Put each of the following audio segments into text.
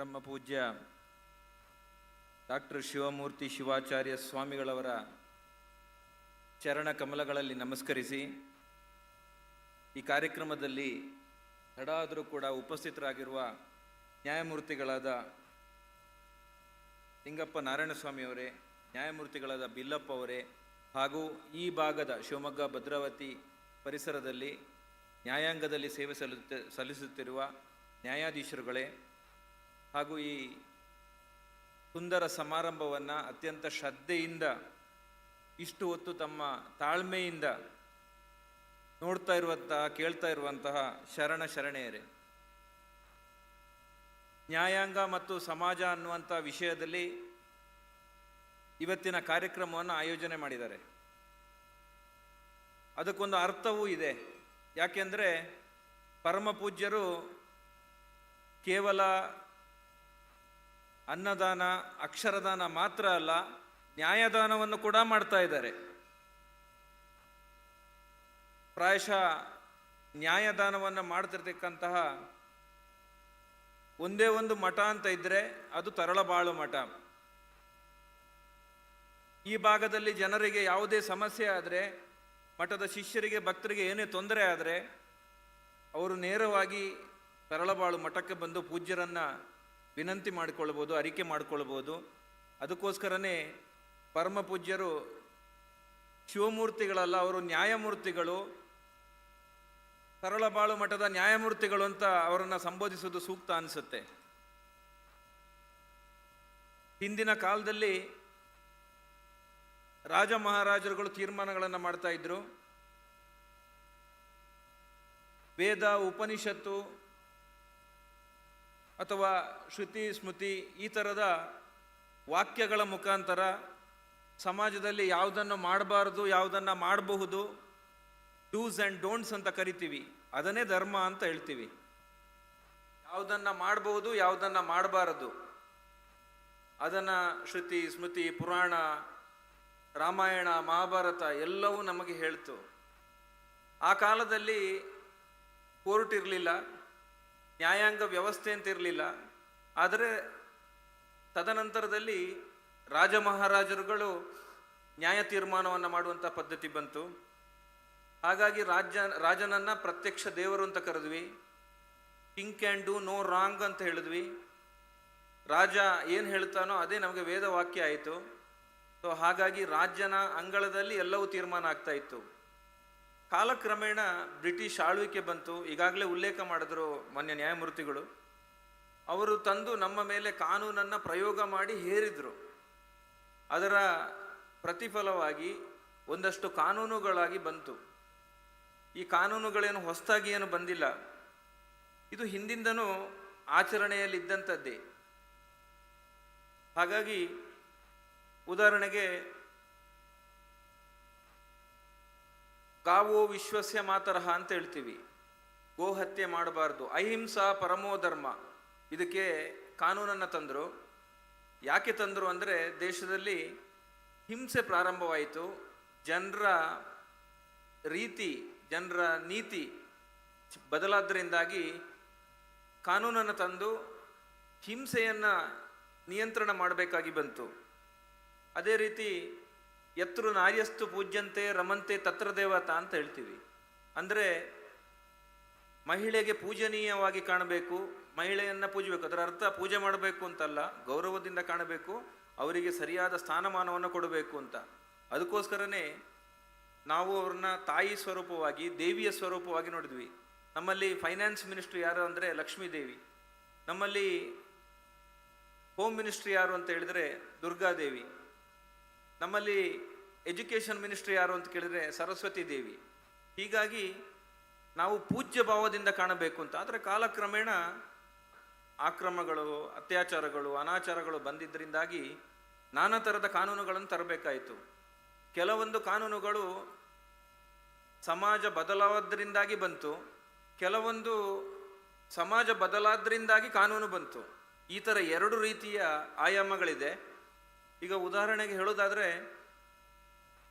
ಪರಮ ಪೂಜ್ಯ ಡಾಕ್ಟರ್ ಶಿವಮೂರ್ತಿ ಶಿವಾಚಾರ್ಯ ಸ್ವಾಮಿಗಳವರ ಚರಣ ಕಮಲಗಳಲ್ಲಿ ನಮಸ್ಕರಿಸಿ, ಈ ಕಾರ್ಯಕ್ರಮದಲ್ಲಿ ತಡಾದರೂ ಕೂಡ ಉಪಸ್ಥಿತರಾಗಿರುವ ನ್ಯಾಯಮೂರ್ತಿಗಳಾದ ಲಿಂಗಪ್ಪ ನಾರಾಯಣಸ್ವಾಮಿಯವರೇ ನ್ಯಾಯಮೂರ್ತಿಗಳಾದ ಬಿಲ್ಲಪ್ಪ ಅವರೇ ಹಾಗೂ ಈ ಭಾಗದ ಶಿವಮೊಗ್ಗ ಭದ್ರಾವತಿ ಪರಿಸರದಲ್ಲಿ ನ್ಯಾಯಾಂಗದಲ್ಲಿ ಸೇವೆ ಸಲ್ಲುತ್ತ ಸಲ್ಲಿಸುತ್ತಿರುವ ನ್ಯಾಯಾಧೀಶರುಗಳೇ ಹಾಗೂ ಈ ಸುಂದರ ಸಮಾರಂಭವನ್ನು ಅತ್ಯಂತ ಶ್ರದ್ಧೆಯಿಂದ, ಇಷ್ಟು ಹೊತ್ತು ತಮ್ಮ ತಾಳ್ಮೆಯಿಂದ ನೋಡ್ತಾ ಇರುವಂತಹ, ಕೇಳ್ತಾ ಇರುವಂತಹ ಶರಣ ಶರಣೆಯರೇ. ನ್ಯಾಯಾಂಗ ಮತ್ತು ಸಮಾಜ ಅನ್ನುವಂಥ ವಿಷಯದಲ್ಲಿ ಇವತ್ತಿನ ಕಾರ್ಯಕ್ರಮವನ್ನು ಆಯೋಜನೆ ಮಾಡಿದ್ದಾರೆ. ಅದಕ್ಕೊಂದು ಅರ್ಥವೂ ಇದೆ. ಯಾಕೆಂದರೆ ಪರಮ ಪೂಜ್ಯರು ಕೇವಲ ಅನ್ನದಾನ, ಅಕ್ಷರದಾನ ಮಾತ್ರ ಅಲ್ಲ, ನ್ಯಾಯದಾನವನ್ನು ಕೂಡ ಮಾಡ್ತಾ ಇದ್ದಾರೆ. ಪ್ರಾಯಶಃ ನ್ಯಾಯದಾನವನ್ನು ಮಾಡ್ತಿರ್ತಕ್ಕಂತಹ ಒಂದೇ ಒಂದು ಮಠ ಅಂತ ಇದ್ದರೆ ಅದು ತರಳಬಾಳು ಮಠ. ಈ ಭಾಗದಲ್ಲಿ ಜನರಿಗೆ ಯಾವುದೇ ಸಮಸ್ಯೆ ಆದರೆ, ಮಠದ ಶಿಷ್ಯರಿಗೆ, ಭಕ್ತರಿಗೆ ಏನೇ ತೊಂದರೆ ಆದರೆ, ಅವರು ನೇರವಾಗಿ ತರಳಬಾಳು ಮಠಕ್ಕೆ ಬಂದು ಪೂಜ್ಯರನ್ನ ವಿನಂತಿ ಮಾಡಿಕೊಳ್ಳಬಹುದು, ಅರಿಕೆ ಮಾಡಿಕೊಳ್ಳಬಹುದು. ಅದಕ್ಕೋಸ್ಕರನೇ ಪರಮ ಪೂಜ್ಯರು ಶಿವಮೂರ್ತಿಗಳಲ್ಲ, ಅವರು ನ್ಯಾಯಮೂರ್ತಿಗಳು. ಸರಳಬಾಳು ಮಠದ ನ್ಯಾಯಮೂರ್ತಿಗಳು ಅಂತ ಅವರನ್ನು ಸಂಬೋಧಿಸೋದು ಸೂಕ್ತ ಅನಿಸುತ್ತೆ. ಹಿಂದಿನ ಕಾಲದಲ್ಲಿ ರಾಜ ಮಹಾರಾಜರುಗಳು ತೀರ್ಮಾನಗಳನ್ನು ಮಾಡ್ತಾ ಇದ್ರು. ವೇದ, ಉಪನಿಷತ್ತು ಅಥವಾ ಶ್ರುತಿ, ಸ್ಮೃತಿ ಈ ಥರದ ವಾಕ್ಯಗಳ ಮುಖಾಂತರ ಸಮಾಜದಲ್ಲಿ ಯಾವುದನ್ನು ಮಾಡಬಾರದು, ಯಾವುದನ್ನು ಮಾಡಬಹುದು ಡೂಸ್ ಆ್ಯಂಡ್ ಡೋಂಟ್ಸ್ ಅಂತ ಕರಿತೀವಿ. ಅದನ್ನೇ ಧರ್ಮ ಅಂತ ಹೇಳ್ತೀವಿ. ಯಾವುದನ್ನು ಮಾಡಬಹುದು, ಯಾವುದನ್ನು ಮಾಡಬಾರದು. ಅದನ್ನು ಶ್ರುತಿ, ಸ್ಮೃತಿ, ಪುರಾಣ, ರಾಮಾಯಣ, ಮಹಾಭಾರತ ಎಲ್ಲವೂ ನಮಗೆ ಹೇಳ್ತು. ಆ ಕಾಲದಲ್ಲಿ ಕೋರ್ಟ್ ಇರಲಿಲ್ಲ. ನ್ಯಾಯಾಂಗ ವ್ಯವಸ್ಥೆ ಅಂತ ಇರಲಿಲ್ಲ. ಆದರೆ ತದನಂತರದಲ್ಲಿ ರಾಜ ಮಹಾರಾಜರುಗಳು ನ್ಯಾಯ ತೀರ್ಮಾನವನ್ನು ಮಾಡುವಂಥ ಪದ್ಧತಿ ಬಂತು. ಹಾಗಾಗಿ ರಾಜ್ಯ ರಾಜನನ್ನು ಪ್ರತ್ಯಕ್ಷ ದೇವರು ಅಂತ ಕರೆದ್ವಿ. King can do no wrong ಅಂತ ಹೇಳಿದ್ವಿ. ರಾಜ ಏನು ಹೇಳ್ತಾನೋ ಅದೇ ನಮಗೆ ವೇದವಾಕ್ಯ ಆಯಿತು. ಸೊ ಹಾಗಾಗಿ ರಾಜ್ಯನ ಅಂಗಳದಲ್ಲಿ ಎಲ್ಲವೂ ತೀರ್ಮಾನ ಆಗ್ತಾ ಇತ್ತು. ಕಾಲಕ್ರಮೇಣ ಬ್ರಿಟಿಷ್ ಆಳ್ವಿಕೆ ಬಂತು. ಈಗಾಗಲೇ ಉಲ್ಲೇಖ ಮಾಡಿದ್ರು ಮಾನ್ಯ ನ್ಯಾಯಮೂರ್ತಿಗಳು. ಅವರು ತಂದು ನಮ್ಮ ಮೇಲೆ ಕಾನೂನನ್ನು ಪ್ರಯೋಗ ಮಾಡಿ ಹೇರಿದ್ರು. ಅದರ ಪ್ರತಿಫಲವಾಗಿ ಒಂದಷ್ಟು ಕಾನೂನುಗಳಾಗಿ ಬಂತು. ಈ ಕಾನೂನುಗಳೇನು ಹೊಸದಾಗಿ ಏನು ಬಂದಿಲ್ಲ. ಇದು ಹಿಂದಿಂದನೂ ಆಚರಣೆಯಲ್ಲಿದ್ದಂಥದ್ದೇ. ಹಾಗಾಗಿ ಉದಾಹರಣೆಗೆ ಗಾವೋ ವಿಶ್ವಸ್ಯ ಮಾತರಹ ಅಂತ ಹೇಳ್ತೀವಿ. ಗೋ ಹತ್ಯೆ ಮಾಡಬಾರ್ದು. ಅಹಿಂಸಾ ಪರಮೋ ಧರ್ಮ. ಇದಕ್ಕೆ ಕಾನೂನನ್ನು ತಂದರು. ಯಾಕೆ ತಂದರು ಅಂದರೆ ದೇಶದಲ್ಲಿ ಹಿಂಸೆ ಪ್ರಾರಂಭವಾಯಿತು. ಜನರ ರೀತಿ, ಜನರ ನೀತಿ ಬದಲಾದ್ದರಿಂದಾಗಿ ಕಾನೂನನ್ನು ತಂದು ಹಿಂಸೆಯನ್ನು ನಿಯಂತ್ರಣ ಮಾಡಬೇಕಾಗಿ ಬಂತು. ಅದೇ ರೀತಿ ಎತ್ರು ನಾರ್ಯಸ್ತು ಪೂಜ್ಯಂತೆ ರಮಂತೆ ತತ್ರ ದೇವತಾ ಅಂತ ಹೇಳ್ತೀವಿ. ಅಂದರೆ ಮಹಿಳೆಗೆ ಪೂಜನೀಯವಾಗಿ ಕಾಣಬೇಕು, ಮಹಿಳೆಯನ್ನು ಪೂಜಬೇಕು, ಅದರ ಅರ್ಥ ಪೂಜೆ ಮಾಡಬೇಕು ಅಂತಲ್ಲ, ಗೌರವದಿಂದ ಕಾಣಬೇಕು, ಅವರಿಗೆ ಸರಿಯಾದ ಸ್ಥಾನಮಾನವನ್ನು ಕೊಡಬೇಕು ಅಂತ. ಅದಕ್ಕೋಸ್ಕರನೇ ನಾವು ಅವ್ರನ್ನ ತಾಯಿ ಸ್ವರೂಪವಾಗಿ, ದೇವಿಯ ಸ್ವರೂಪವಾಗಿ ನೋಡಿದ್ವಿ. ನಮ್ಮಲ್ಲಿ ಫೈನಾನ್ಸ್ ಮಿನಿಸ್ಟ್ರಿ ಯಾರು ಅಂದರೆ ಲಕ್ಷ್ಮೀ ದೇವಿ. ನಮ್ಮಲ್ಲಿ ಹೋಮ್ ಮಿನಿಸ್ಟ್ರಿ ಯಾರು ಅಂತ ಹೇಳಿದ್ರೆ ದುರ್ಗಾದೇವಿ. ನಮ್ಮಲ್ಲಿ ಎಜುಕೇಷನ್ ಮಿನಿಸ್ಟ್ರಿ ಯಾರು ಅಂತ ಕೇಳಿದ್ರೆ ಸರಸ್ವತಿ ದೇವಿ. ಹೀಗಾಗಿ ನಾವು ಪೂಜ್ಯ ಭಾವದಿಂದ ಕಾಣಬೇಕು ಅಂತ. ಆದರೆ ಕಾಲಕ್ರಮೇಣ ಆಕ್ರಮಗಳು, ಅತ್ಯಾಚಾರಗಳು, ಅನಾಚಾರಗಳು ಬಂದಿದ್ದರಿಂದಾಗಿ ನಾನಾ ಥರದ ಕಾನೂನುಗಳನ್ನು ತರಬೇಕಾಯಿತು. ಕೆಲವೊಂದು ಕಾನೂನುಗಳು ಸಮಾಜ ಬದಲಾವದ್ರಿಂದಾಗಿ ಬಂತು. ಕೆಲವೊಂದು ಸಮಾಜ ಬದಲಾದ್ರಿಂದಾಗಿ ಕಾನೂನು ಬಂತು. ಈ ಥರ ಎರಡು ರೀತಿಯ ಆಯಾಮಗಳಿದೆ. ಈಗ ಉದಾಹರಣೆಗೆ ಹೇಳೋದಾದರೆ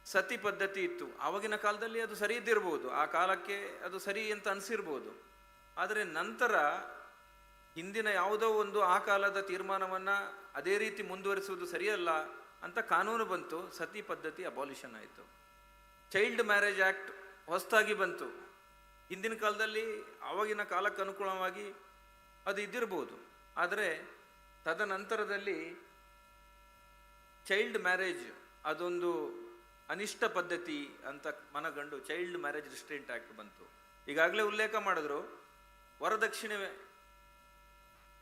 ಸತಿ ಪದ್ಧತಿ ಇತ್ತು. ಆವಾಗಿನ ಕಾಲದಲ್ಲಿ ಅದು ಸರಿ ಇದ್ದಿರ್ಬೋದು. ಆ ಕಾಲಕ್ಕೆ ಅದು ಸರಿ ಅಂತ ಅನಿಸಿರ್ಬೋದು. ಆದರೆ ನಂತರ ಹಿಂದಿನ ಯಾವುದೋ ಒಂದು ಆ ಕಾಲದ ತೀರ್ಮಾನವನ್ನು ಅದೇ ರೀತಿ ಮುಂದುವರಿಸುವುದು ಸರಿಯಲ್ಲ ಅಂತ ಕಾನೂನು ಬಂತು. ಸತಿ ಪದ್ಧತಿ ಅಬಾಲಿಷನ್ ಆಯಿತು. ಚೈಲ್ಡ್ ಮ್ಯಾರೇಜ್ ಆ್ಯಕ್ಟ್ ಹೊಸದಾಗಿ ಬಂತು. ಹಿಂದಿನ ಕಾಲದಲ್ಲಿ ಆವಾಗಿನ ಕಾಲಕ್ಕೆ ಅದು ಇದ್ದಿರ್ಬೋದು. ಆದರೆ ತದನಂತರದಲ್ಲಿ ಚೈಲ್ಡ್ ಮ್ಯಾರೇಜ್ ಅದೊಂದು ಅನಿಷ್ಟ ಪದ್ಧತಿ ಅಂತ ಮನಗಂಡು ಚೈಲ್ಡ್ ಮ್ಯಾರೇಜ್ ರಿಸ್ಟ್ರೆಂಟ್ ಆಕ್ಟ್ ಬಂತು. ಈಗಾಗಲೇ ಉಲ್ಲೇಖ ಮಾಡಿದ್ರು, ವರದಕ್ಷಿಣೆ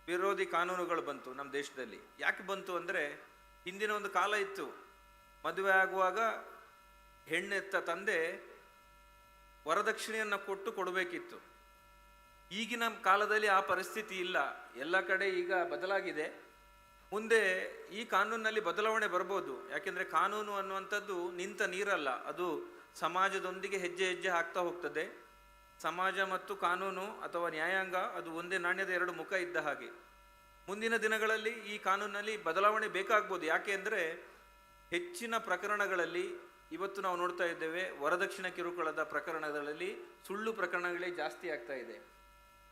ವಿರೋಧಿ ಕಾನೂನುಗಳು ಬಂತು ನಮ್ಮ ದೇಶದಲ್ಲಿ. ಯಾಕೆ ಬಂತು ಅಂದರೆ, ಹಿಂದಿನ ಒಂದು ಕಾಲ ಇತ್ತು. ಮದುವೆ ಆಗುವಾಗ ಹೆಣ್ಣೆತ್ತ ತಂದೆ ವರದಕ್ಷಿಣೆಯನ್ನು ಕೊಟ್ಟು ಕೊಡಬೇಕಿತ್ತು. ಈಗಿನ ಕಾಲದಲ್ಲಿ ಆ ಪರಿಸ್ಥಿತಿ ಇಲ್ಲ. ಎಲ್ಲ ಕಡೆ ಈಗ ಬದಲಾಗಿದೆ. ಮುಂದೆ ಈ ಕಾನೂನಿನಲ್ಲಿ ಬದಲಾವಣೆ ಬರ್ಬೋದು ಯಾಕೆಂದರೆ ಕಾನೂನು ಅನ್ನುವಂಥದ್ದು ನಿಂತ ನೀರಲ್ಲ. ಅದು ಸಮಾಜದೊಂದಿಗೆ ಹೆಜ್ಜೆ ಹೆಜ್ಜೆ ಹಾಕ್ತಾ ಹೋಗ್ತದೆ. ಸಮಾಜ ಮತ್ತು ಕಾನೂನು ಅಥವಾ ನ್ಯಾಯಾಂಗ ಅದು ಒಂದೇ ನಾಣ್ಯದ ಎರಡು ಮುಖ ಇದ್ದ ಹಾಗೆ. ಮುಂದಿನ ದಿನಗಳಲ್ಲಿ ಈ ಕಾನೂನಿನಲ್ಲಿ ಬದಲಾವಣೆ ಬೇಕಾಗ್ಬೋದು. ಯಾಕೆ ಅಂದರೆ ಹೆಚ್ಚಿನ ಪ್ರಕರಣಗಳಲ್ಲಿ ಇವತ್ತು ನಾವು ನೋಡ್ತಾ ಇದ್ದೇವೆ, ವರದಕ್ಷಿಣ ಕಿರುಕುಳದ ಪ್ರಕರಣಗಳಲ್ಲಿ ಸುಳ್ಳು ಪ್ರಕರಣಗಳೇ ಜಾಸ್ತಿ ಆಗ್ತಾ ಇದೆ.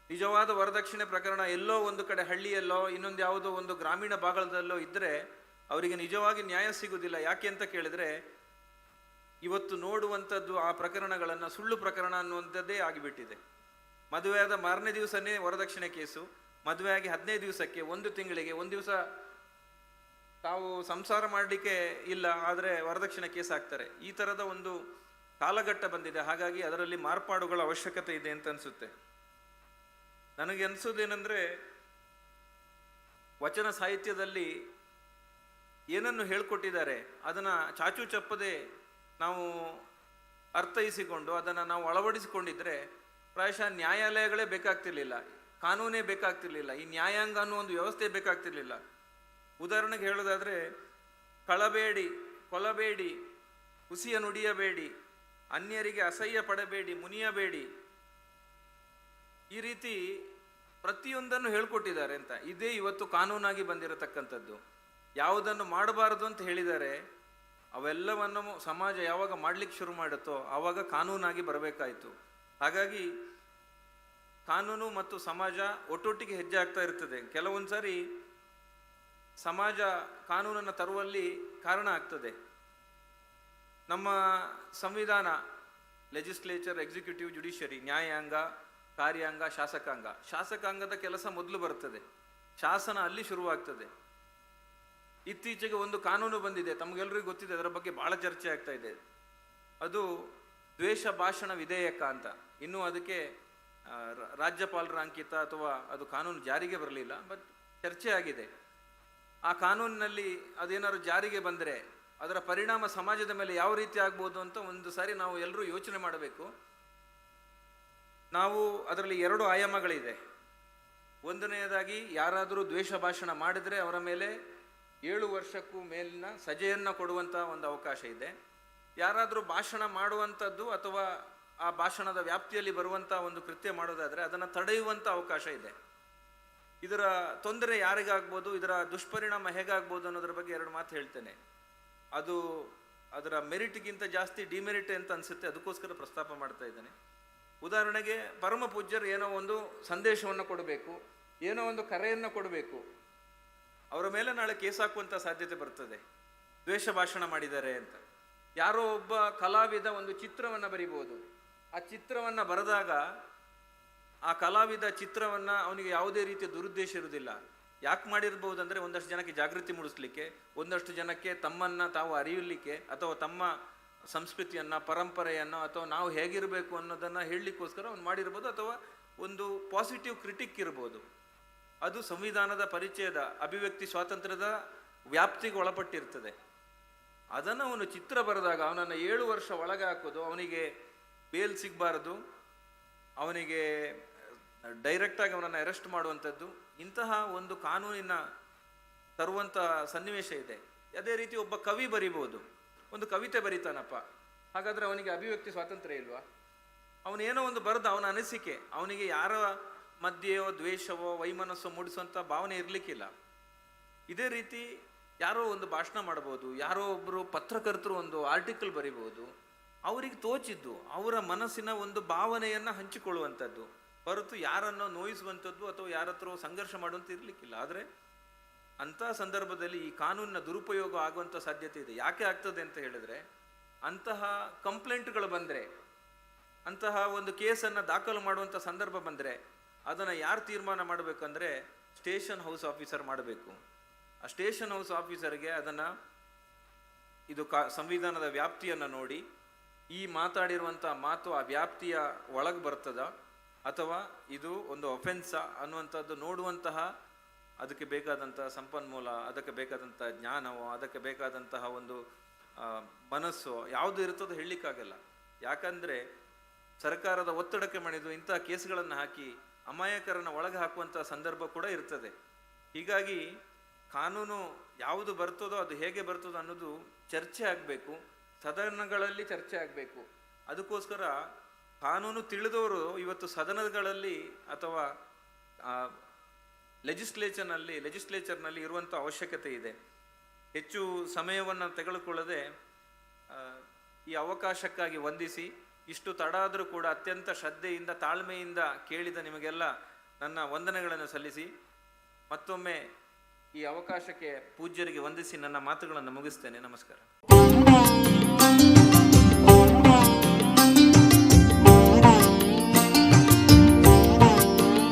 ನಿಜವಾದ ವರದಕ್ಷಿಣೆ ಪ್ರಕರಣ ಎಲ್ಲೋ ಒಂದು ಕಡೆ ಹಳ್ಳಿಯಲ್ಲೋ, ಇನ್ನೊಂದು ಯಾವುದೋ ಒಂದು ಗ್ರಾಮೀಣ ಭಾಗದಲ್ಲೋ ಇದ್ದರೆ ಅವರಿಗೆ ನಿಜವಾಗಿ ನ್ಯಾಯ ಸಿಗುವುದಿಲ್ಲ ಯಾಕೆ ಅಂತ ಕೇಳಿದ್ರೆ, ಇವತ್ತು ನೋಡುವಂಥದ್ದು ಆ ಪ್ರಕರಣಗಳನ್ನು ಸುಳ್ಳು ಪ್ರಕರಣ ಅನ್ನುವಂಥದ್ದೇ ಆಗಿಬಿಟ್ಟಿದೆ. ಮದುವೆಯಾದ ಮಾರನೇ ದಿವಸನೇ ವರದಕ್ಷಿಣೆ ಕೇಸು. ಮದುವೆಯಾಗಿ ಹದಿನೈದು ದಿವಸಕ್ಕೆ, ಒಂದು ತಿಂಗಳಿಗೆ, ಒಂದು ದಿವಸ ತಾವು ಸಂಸಾರ ಮಾಡಲಿಕ್ಕೆ ಇಲ್ಲ, ಆದರೆ ವರದಕ್ಷಿಣೆ ಕೇಸ್ ಹಾಕ್ತಾರೆ. ಈ ಥರದ ಒಂದು ಕಾಲಘಟ್ಟ ಬಂದಿದೆ. ಹಾಗಾಗಿ ಅದರಲ್ಲಿ ಮಾರ್ಪಾಡುಗಳ ಅವಶ್ಯಕತೆ ಇದೆ ಅಂತ ಅನಿಸುತ್ತೆ. ನನಗೆ ಅನಿಸೋದೇನೆಂದರೆ ವಚನ ಸಾಹಿತ್ಯದಲ್ಲಿ ಏನನ್ನು ಹೇಳ್ಕೊಟ್ಟಿದ್ದಾರೆ, ಅದನ್ನು ಚಾಚು ಚಪ್ಪದೆ ನಾವು ಅರ್ಥೈಸಿಕೊಂಡು ಅದನ್ನು ನಾವು ಅಳವಡಿಸಿಕೊಂಡಿದ್ರೆ ಪ್ರಾಯಶಃ ನ್ಯಾಯಾಲಯಗಳೇ ಬೇಕಾಗ್ತಿರ್ಲಿಲ್ಲ, ಕಾನೂನೇ ಬೇಕಾಗ್ತಿರ್ಲಿಲ್ಲ, ಈ ನ್ಯಾಯಾಂಗ ಅನ್ನೋ ಒಂದು ವ್ಯವಸ್ಥೆ ಬೇಕಾಗ್ತಿರ್ಲಿಲ್ಲ. ಉದಾಹರಣೆಗೆ ಹೇಳೋದಾದರೆ, ಕಳಬೇಡಿ, ಕೊಲಬೇಡಿ ಹುಸಿಯ ನುಡಿಯಬೇಡಿ, ಅನ್ಯರಿಗೆ ಅಸಹ್ಯ ಪಡಬೇಡಿ, ಮುನಿಯಬೇಡಿ ಈ ರೀತಿ ಪ್ರತಿಯೊಂದನ್ನು ಹೇಳ್ಕೊಟ್ಟಿದ್ದಾರೆ ಅಂತ. ಇದೇ ಇವತ್ತು ಕಾನೂನಾಗಿ ಬಂದಿರತಕ್ಕಂಥದ್ದು. ಯಾವುದನ್ನು ಮಾಡಬಾರದು ಅಂತ ಹೇಳಿದ್ದಾರೆ ಅವೆಲ್ಲವನ್ನು ಸಮಾಜ ಯಾವಾಗ ಮಾಡ್ಲಿಕ್ಕೆ ಶುರು ಮಾಡುತ್ತೋ ಆವಾಗ ಕಾನೂನಾಗಿ ಬರಬೇಕಾಯಿತು. ಹಾಗಾಗಿ ಕಾನೂನು ಮತ್ತು ಸಮಾಜ ಒಟ್ಟೊಟ್ಟಿಗೆ ಹೆಜ್ಜೆ ಆಗ್ತಾ ಇರ್ತದೆ. ಕೆಲವೊಂದು ಸಾರಿ ಸಮಾಜ ಕಾನೂನನ್ನು ತರುವಲ್ಲಿ ಕಾರಣ ಆಗ್ತದೆ. ನಮ್ಮ ಸಂವಿಧಾನ ಲೆಜಿಸ್ಲೇಚರ್ ಎಕ್ಸಿಕ್ಯೂಟಿವ್ ಜುಡಿಷರಿ ನ್ಯಾಯಾಂಗ ಕಾರ್ಯಾಂಗ, ಶಾಸಕಾಂಗ. ಶಾಸಕಾಂಗದ ಕೆಲಸ ಮೊದಲು ಬರ್ತದೆ. ಶಾಸನ ಅಲ್ಲಿ ಶುರುವಾಗ್ತದೆ. ಇತ್ತೀಚೆಗೆ ಒಂದು ಕಾನೂನು ಬಂದಿದೆ. ತಮಗೆಲ್ಲರಿಗೂ ಗೊತ್ತಿದೆ, ಅದರ ಬಗ್ಗೆ ಬಹಳ ಚರ್ಚೆ ಆಗ್ತಾ ಇದೆ. ಅದು ದ್ವೇಷ ಭಾಷಣ ವಿಧೇಯಕ ಅಂತ. ಇನ್ನೂ ಅದಕ್ಕೆ ರಾಜ್ಯಪಾಲರ ಅಂಕಿತ ಅಥವಾ ಅದು ಕಾನೂನು ಜಾರಿಗೆ ಬರಲಿಲ್ಲ, ಬಟ್ ಚರ್ಚೆ ಆಗಿದೆ. ಆ ಕಾನೂನಿನಲ್ಲಿ ಅದೇನಾದ್ರು ಜಾರಿಗೆ ಬಂದರೆ, ಅದರ ಪರಿಣಾಮ ಸಮಾಜದ ಮೇಲೆ ಯಾವ ರೀತಿ ಆಗ್ಬೋದು ಅಂತ ಒಂದು ಸಾರಿ ನಾವು ಎಲ್ಲರೂ ಯೋಚನೆ ಮಾಡಬೇಕು. ನಾವು ಅದರಲ್ಲಿ ಎರಡು ಆಯಾಮಗಳಿದೆ. ಒಂದನೆಯದಾಗಿ ಯಾರಾದರೂ ದ್ವೇಷ ಭಾಷಣ ಮಾಡಿದರೆ ಅವರ ಮೇಲೆ ಏಳು ವರ್ಷಕ್ಕೂ ಮೇಲಿನ ಸಜೆಯನ್ನು ಕೊಡುವಂಥ ಒಂದು ಅವಕಾಶ ಇದೆ. ಯಾರಾದರೂ ಭಾಷಣ ಮಾಡುವಂಥದ್ದು ಅಥವಾ ಆ ಭಾಷಣದ ವ್ಯಾಪ್ತಿಯಲ್ಲಿ ಬರುವಂಥ ಒಂದು ಕೃತ್ಯ ಮಾಡೋದಾದರೆ ಅದನ್ನು ತಡೆಯುವಂಥ ಅವಕಾಶ ಇದೆ. ಇದರ ತೊಂದರೆ ಯಾರಿಗಾಗ್ಬೋದು, ಇದರ ದುಷ್ಪರಿಣಾಮ ಹೇಗಾಗ್ಬೋದು ಅನ್ನೋದ್ರ ಬಗ್ಗೆ ಎರಡು ಮಾತು ಹೇಳ್ತೇನೆ. ಅದು ಅದರ ಮೆರಿಟ್ಗಿಂತ ಜಾಸ್ತಿ ಡಿಮೆರಿಟ್ ಅಂತ ಅನಿಸುತ್ತೆ, ಅದಕ್ಕೋಸ್ಕರ ಪ್ರಸ್ತಾಪ ಮಾಡ್ತಾ ಇದ್ದೇನೆ. ಉದಾಹರಣೆಗೆ ಪರಮ ಪೂಜ್ಯರು ಏನೋ ಒಂದು ಸಂದೇಶವನ್ನು ಕೊಡಬೇಕು, ಏನೋ ಒಂದು ಕರೆಯನ್ನು ಕೊಡಬೇಕು. ಅವರ ಮೇಲೆ ನಾಳೆ ಕೇಸ್ ಹಾಕುವಂಥ ಸಾಧ್ಯತೆ ಬರ್ತದೆ. ದ್ವೇಷ ಭಾಷಣ ಮಾಡಿದ್ದಾರೆ ಅಂತ. ಯಾರೋ ಒಬ್ಬ ಕಲಾವಿದ ಒಂದು ಚಿತ್ರವನ್ನು ಬರಿಬೋದು ಆ ಚಿತ್ರವನ್ನು ಬರೆದಾಗ ಆ ಕಲಾವಿದ ಚಿತ್ರವನ್ನು ಅವನಿಗೆ ಯಾವುದೇ ರೀತಿಯ ದುರುದ್ದೇಶ ಇರುವುದಿಲ್ಲ. ಯಾಕೆ ಮಾಡಿರ್ಬೋದು ಅಂದರೆ ಒಂದಷ್ಟು ಜನಕ್ಕೆ ಜಾಗೃತಿ ಮೂಡಿಸ್ಲಿಕ್ಕೆ, ಒಂದಷ್ಟು ಜನಕ್ಕೆ ತಮ್ಮನ್ನು ತಾವು ಅರಿಯಲಿಕ್ಕೆ ಅಥವಾ ತಮ್ಮ ಸಂಸ್ಕೃತಿಯನ್ನ, ಪರಂಪರೆಯನ್ನು ಅಥವಾ ನಾವು ಹೇಗಿರಬೇಕು ಅನ್ನೋದನ್ನ ಹೇಳಲಿಕ್ಕೋಸ್ಕರ ಅವ್ನು ಮಾಡಿರ್ಬೋದು ಅಥವಾ ಒಂದು ಪಾಸಿಟಿವ್ ಕ್ರಿಟಿಕ್ ಇರ್ಬೋದು. ಅದು ಸಂವಿಧಾನದ ಪರಿಚಯದ, ಅಭಿವ್ಯಕ್ತಿ ಸ್ವಾತಂತ್ರ್ಯದ ವ್ಯಾಪ್ತಿಗೆ ಒಳಪಟ್ಟಿರ್ತದೆ. ಅದನ್ನು ಅವನು ಚಿತ್ರ ಬರೆದಾಗ, ಅವನನ್ನು ಏಳು ವರ್ಷ ಒಳಗೆ ಹಾಕೋದು, ಅವನಿಗೆ ಬೇಲ್ ಸಿಗಬಾರದು, ಅವನಿಗೆ ಡೈರೆಕ್ಟಾಗಿ ಅವನನ್ನು ಅರೆಸ್ಟ್ ಮಾಡುವಂಥದ್ದು, ಇಂತಹ ಒಂದು ಕಾನೂನಿನ ತರುವಂಥ ಸನ್ನಿವೇಶ ಇದೆ. ಅದೇ ರೀತಿ ಒಬ್ಬ ಕವಿ ಬರಿಬೋದು. ಒಂದು ಕವಿತೆ ಬರೀತಾನಪ್ಪ. ಹಾಗಾದರೆ ಅವನಿಗೆ ಅಭಿವ್ಯಕ್ತಿ ಸ್ವಾತಂತ್ರ್ಯ ಇಲ್ವಾ? ಅವನೇನೋ ಒಂದು ಬರೆದ ಅವನ ಅನಿಸಿಕೆ, ಅವನಿಗೆ ಯಾರ ಮಧ್ಯೆಯೋ ದ್ವೇಷವೋ ವೈಮನಸ್ಸೋ ಮೂಡಿಸುವಂಥ ಭಾವನೆ ಇರಲಿಕ್ಕಿಲ್ಲ. ಇದೇ ರೀತಿ ಯಾರೋ ಒಂದು ಭಾಷಣ ಮಾಡ್ಬೋದು ಯಾರೋ ಒಬ್ಬರು ಪತ್ರಕರ್ತರು ಒಂದು ಆರ್ಟಿಕಲ್ ಬರಿಬೋದು ಅವರಿಗೆ ತೋಚಿದ್ದು, ಅವರ ಮನಸ್ಸಿನ ಒಂದು ಭಾವನೆಯನ್ನು ಹಂಚಿಕೊಳ್ಳುವಂಥದ್ದು ಹೊರತು ಯಾರನ್ನೋ ನೋಯಿಸುವಂಥದ್ದು ಅಥವಾ ಯಾರತ್ರ ಸಂಘರ್ಷ ಮಾಡುವಂಥ ಇರಲಿಕ್ಕಿಲ್ಲ. ಆದರೆ ಅಂಥ ಸಂದರ್ಭದಲ್ಲಿ ಈ ಕಾನೂನಿನ ದುರುಪಯೋಗ ಆಗುವಂಥ ಸಾಧ್ಯತೆ ಇದೆ. ಯಾಕೆ ಆಗ್ತದೆ ಅಂತ ಹೇಳಿದ್ರೆ, ಅಂತಹ ಕಂಪ್ಲೇಂಟ್ಗಳು ಬಂದರೆ, ಅಂತಹ ಒಂದು ಕೇಸನ್ನು ದಾಖಲು ಮಾಡುವಂಥ ಸಂದರ್ಭ ಬಂದರೆ, ಅದನ್ನು ಯಾರು ತೀರ್ಮಾನ ಮಾಡಬೇಕಂದ್ರೆ ಸ್ಟೇಷನ್ ಹೌಸ್ ಆಫೀಸರ್ ಮಾಡಬೇಕು. ಆ ಸ್ಟೇಷನ್ ಹೌಸ್ ಆಫೀಸರ್ಗೆ ಅದನ್ನು ಇದು ಕಾ, ಸಂವಿಧಾನದ ವ್ಯಾಪ್ತಿಯನ್ನು ನೋಡಿ, ಈ ಮಾತಾಡಿರುವಂಥ ಮಾತು ಆ ವ್ಯಾಪ್ತಿಯ ಒಳಗೆ ಬರ್ತದ, ಅಥವಾ ಇದು ಒಂದು ಒಫೆನ್ಸಾ ಅನ್ನುವಂಥದ್ದು ನೋಡುವಂತಹ ಅದಕ್ಕೆ ಬೇಕಾದಂಥ ಸಂಪನ್ಮೂಲ, ಅದಕ್ಕೆ ಬೇಕಾದಂಥ ಜ್ಞಾನವೋ, ಅದಕ್ಕೆ ಬೇಕಾದಂತಹ ಒಂದು ಮನಸ್ಸು ಯಾವುದು ಇರ್ತದೋ ಹೇಳಲಿಕ್ಕಾಗಲ್ಲ. ಯಾಕಂದರೆ ಸರ್ಕಾರದ ಒತ್ತಡಕ್ಕೆ ಮಣಿದು ಇಂತಹ ಕೇಸ್ಗಳನ್ನು ಹಾಕಿ ಅಮಾಯಕರನ್ನು ಒಳಗೆ ಹಾಕುವಂಥ ಸಂದರ್ಭ ಕೂಡ ಇರ್ತದೆ. ಹೀಗಾಗಿ ಕಾನೂನು ಯಾವುದು ಬರ್ತದೋ ಅದು ಹೇಗೆ ಬರ್ತದೋ ಅನ್ನೋದು ಚರ್ಚೆ ಆಗಬೇಕು, ಸದನಗಳಲ್ಲಿ ಚರ್ಚೆ ಆಗಬೇಕು. ಅದಕ್ಕೋಸ್ಕರ ಕಾನೂನು ತಿಳಿದವರು ಇವತ್ತು ಸದನಗಳಲ್ಲಿ ಅಥವಾ ಲೆಜಿಸ್ಲೇಚರ್ನಲ್ಲಿ ಲೆಜಿಸ್ಲೇಚರ್ನಲ್ಲಿ ಇರುವಂಥ ಅವಶ್ಯಕತೆ ಇದೆ. ಹೆಚ್ಚು ಸಮಯವನ್ನು ತೆಗೆದುಕೊಳ್ಳದೆ ಈ ಅವಕಾಶಕ್ಕಾಗಿ ವಂದಿಸಿ, ಇಷ್ಟು ತಡ ಆದರೂ ಕೂಡ ಅತ್ಯಂತ ಶ್ರದ್ಧೆಯಿಂದ, ತಾಳ್ಮೆಯಿಂದ ಕೇಳಿದ ನಿಮಗೆಲ್ಲ ನನ್ನ ವಂದನೆಗಳನ್ನು ಸಲ್ಲಿಸಿ, ಮತ್ತೊಮ್ಮೆ ಈ ಅವಕಾಶಕ್ಕೆ ಪೂಜ್ಯರಿಗೆ ವಂದಿಸಿ ನನ್ನ ಮಾತುಗಳನ್ನು ಮುಗಿಸ್ತೇನೆ. ನಮಸ್ಕಾರ.